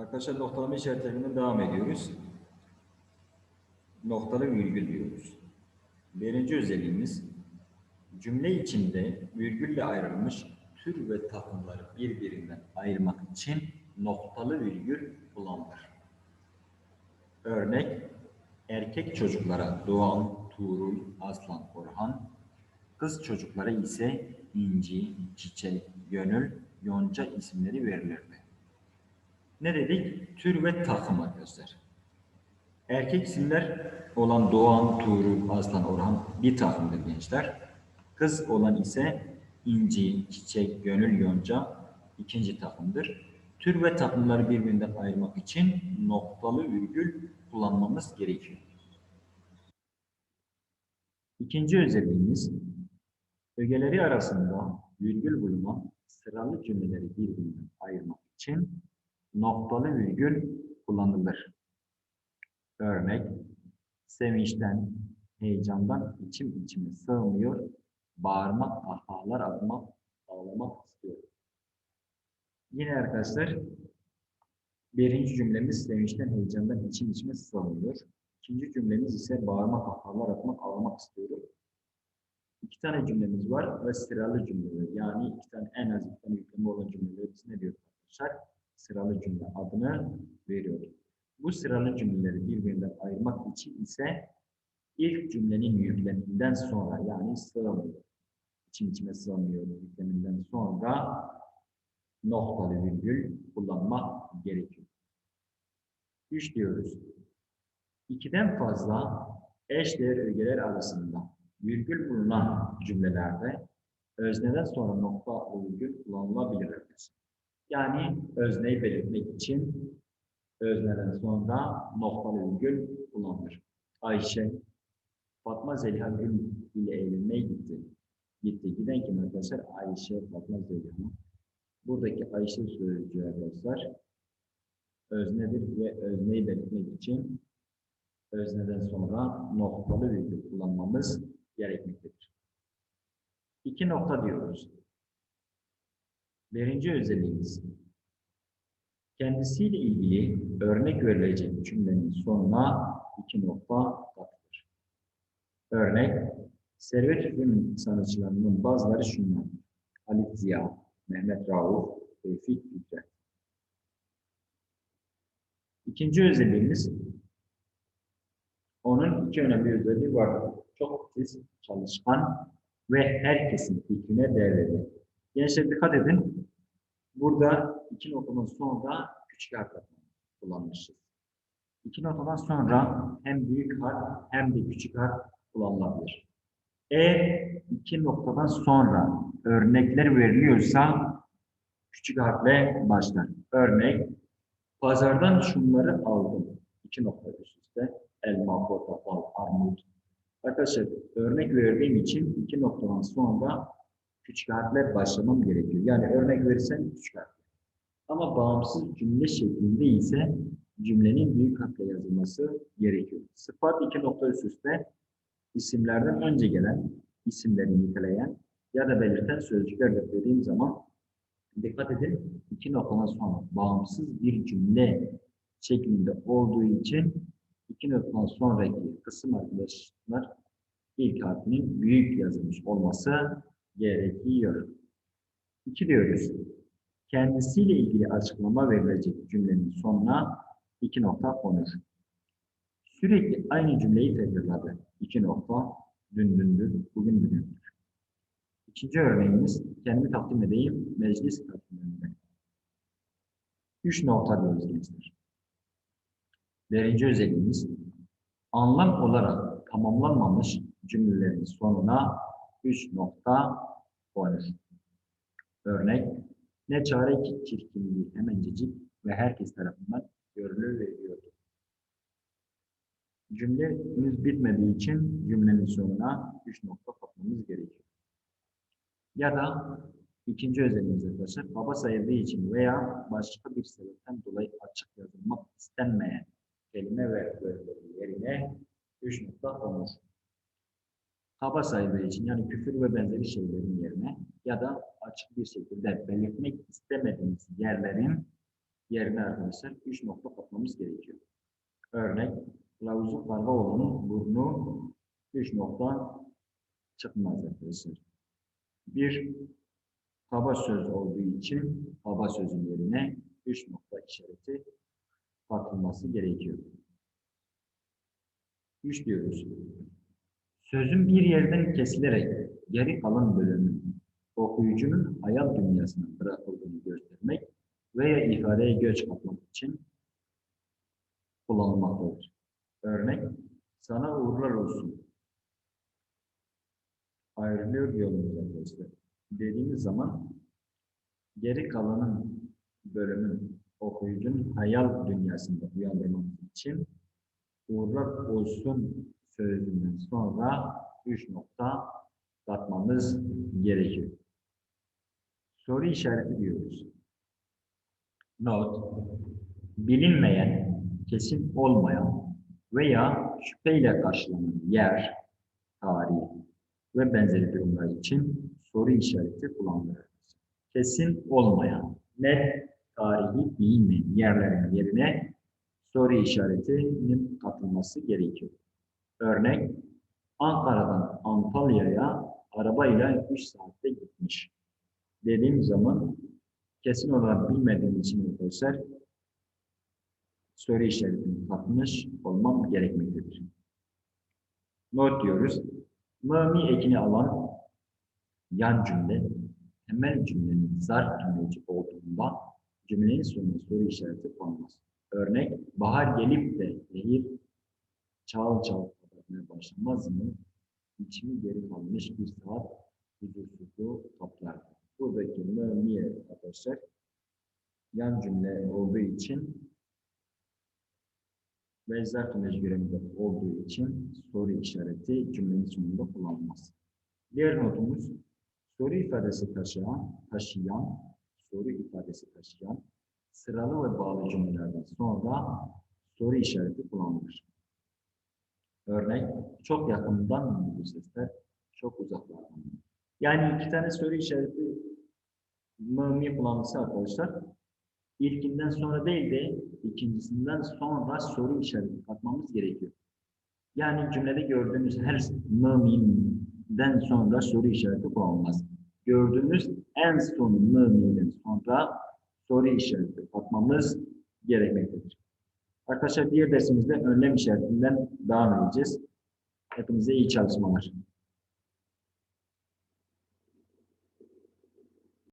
Arkadaşlar noktalama işaretlerinden devam ediyoruz. Noktalı virgül diyoruz. Birinci özelliğimiz cümle içinde virgülle ayrılmış tür ve takımları birbirinden ayırmak için noktalı virgül kullanılır. Örnek erkek çocuklara Doğan, Tuğrul, Aslan, Orhan, kız çocuklara ise İnci, Çiçek, Gönül, Yonca isimleri verilirdi. Ne dedik? Tür ve takım arkadaşlar. Erkek isimler olan Doğan, Tuğrul, Aslan, Orhan bir takımdır gençler. Kız olan ise İnci, Çiçek, Gönül, Yonca ikinci takımdır. Tür ve takımları birbirinden ayırmak için noktalı virgül kullanmamız gerekiyor. İkinci özelliğimiz ögeleri arasında virgül bulunan sıralı cümleleri birbirinden ayırmak için noktalı virgül kullanılır. Örnek, sevinçten, heyecandan içim içime sığmıyor, bağırmak, ahhalar atmak, ağlamak istiyorum. Yine arkadaşlar, birinci cümlemiz sevinçten, heyecandan içim içime sığmıyor. İkinci cümlemiz ise bağırmak, ahhalar atmak, ağlamak istiyorum. İki tane cümlemiz var ve sıralı cümleler. Yani iki tane en az iki tane yükleme olan cümleleri biz ne diyoruz arkadaşlar? Sıralı cümle adını veriyoruz. Bu sıralı cümleleri birbirinden ayırmak için ise ilk cümlenin yükleminden sonra yani sığmıyor. İçim içime sığmıyor yükleminden sonra noktalı virgül kullanmak gerekiyor. Üç diyoruz. İkiden fazla eşdeğer ögeler arasında virgül bulunan cümlelerde özneden sonra nokta virgül kullanılabilir. Yani özneyi belirtmek için özneden sonra noktalı virgül kullanılır. Ayşe, Fatma Zeliha Gül ile evlenmeye gitti. Gitti. Giden kim arkadaşlar? Ayşe, Fatma Zeliha. Buradaki Ayşe sözcüğü arkadaşlar öznedir ve özneyi belirtmek için özneden sonra noktalı virgül kullanmamız gerekmektedir. İki nokta diyoruz. Birinci özelliğimiz kendisiyle ilgili örnek verilecek cümlenin sonuna iki nokta takılır. Örnek Servet Üfün sanatçılarının bazıları şunlar. Halit Ziya, Mehmet Rauf, Tevfik Fikret. İkinci özelliğimiz onun iki önemli özelliği var. Çok titiz, çalışkan ve herkesin fikrine değer verir. Gençler dikkat edin. Burada iki noktadan sonra küçük harf kullanmışız. İki noktadan sonra hem büyük harf hem de küçük harf kullanılabilir. Eğer iki noktadan sonra örnekler veriliyorsa küçük harfle başlar. Örnek, pazardan şunları aldım. İki nokta üst. Elma, portakal, armut. Arkadaşlar örnek verdiğim için iki noktadan sonra küçük harfle başlamam gerekiyor. Yani örnek verirsen küçük harf. Ama bağımsız cümle şeklinde ise cümlenin büyük harfle yazılması gerekiyor. Sıfat iki nokta üst üste isimlerden önce gelen, isimleri niteleyen ya da belirten sözcükler dediğim zaman dikkat edin iki noktadan sonra bağımsız bir cümle şeklinde olduğu için iki noktadan sonraki kısım arkadaşlar ilk harfinin büyük yazılmış olması gerekiyor. İki diyoruz. Kendisiyle ilgili açıklama verilecek cümlenin sonuna iki nokta konur. Sürekli aynı cümleyi tekrarladı. İki nokta, dün dündür, bugün bugündür. İkinci örneğimiz, kendimi takdim edeyim, meclis takviminde. Üç nokta diyoruz gençler. Birinci özelliğimiz, anlam olarak tamamlanmamış cümlelerin sonuna üç nokta konur. Örnek, ne çare ki çirkinliği hemencecik ve herkes tarafından görülür ve ediyordu. Cümlemiz bitmediği için cümlenin sonuna üç nokta katmamız gerekiyor. Ya da ikinci özelliğimiz arkadaşlar, baba sayıldığı için veya başka bir sebepten dolayı açık yazılmak istenmeyen kelime ve bölümlerin yerine üç nokta konur. Kaba sayıldığı için yani küfür ve benzeri şeylerin yerine ya da açık bir şekilde belirtmek istemediğimiz yerlerin yerine arkadaşlar 3 nokta katmamız gerekiyor. Örnek kılavuzun karga olanın burnu 3 nokta çıkmaz arkadaşlar. Bir kaba söz olduğu için kaba sözün yerine 3 nokta işareti katılması gerekiyor. 3 diyoruz. Sözün bir yerden kesilerek geri kalan bölümün okuyucunun hayal dünyasına bırakıldığını göstermek veya ifadeye göç katmak için kullanılmaktadır. Örnek, sana uğurlar olsun. Ayrılıyor yolumuz arkadaşlar. Dediğimiz zaman geri kalanın bölümün okuyucunun hayal dünyasında uyandırmak için uğurlar olsun sözünden sonra 3 nokta katmamız gerekiyor. Soru işareti diyoruz. Not, bilinmeyen, kesin olmayan veya şüpheyle karşılanan yer, tarih ve benzeri durumlar için soru işareti kullanılır. Kesin olmayan, net, tarihi bilinmeyen yerlerin yerine soru işaretinin katılması gerekiyor. Örnek, Ankara'dan Antalya'ya arabayla 3 saatte gitmiş. Dediğim zaman kesin olarak bilmediğim için arkadaşlar soru işaretini katmış olmam gerekmektedir. Not diyoruz. Mami ekini alan yan cümle temel cümlenin zarf cümleci olduğunda cümlenin sonuna soru işareti konmaz. Örnek, bahar gelip de nehir çağıl çağıl kapatmaya başlamaz mı? İçimi geri kalmış bir saat huzursuzluğu toplar. Buradaki mümiye arkadaşlar yan cümle olduğu için ve cümleci görevinde olduğu için soru işareti cümlenin sonunda kullanılmaz. Diğer notumuz soru ifadesi taşıyan, taşıyan, soru ifadesi taşıyan sıralı ve bağlı cümlelerden sonra soru işareti kullanılır. Örnek, çok yakından mı bu sesler, çok uzaklardan mı? Yani iki tane soru işareti mı kullanılsa arkadaşlar, ilkinden sonra değil de ikincisinden sonra soru işareti katmamız gerekiyor. Yani cümlede gördüğünüz her mı'den sonra soru işareti kullanılmaz. Gördüğünüz en son mı'den sonra soru işareti katmamız gerekmektedir. Arkadaşlar diğer dersimizde önlem işaretinden devam edeceğiz. Hepinize iyi çalışmalar.